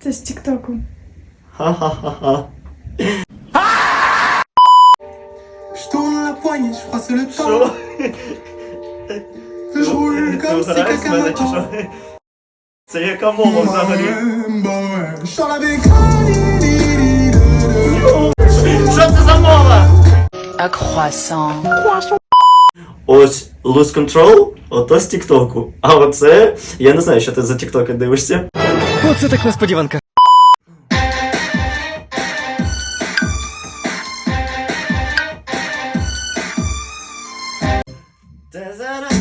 Це з Тіктоку. Ха-ха-ха-ха. Je tourne la poignée, je froisse le temps. Що? Je roule comme si quelqu'un мене чи. Це яка мова взагалі? Що це за мова? À croissant. Ось Lose Control, ото з Тіктоку. А оце, я не знаю, що ти за Тіктоки дивишся. Оце так несподіванка. Та зараз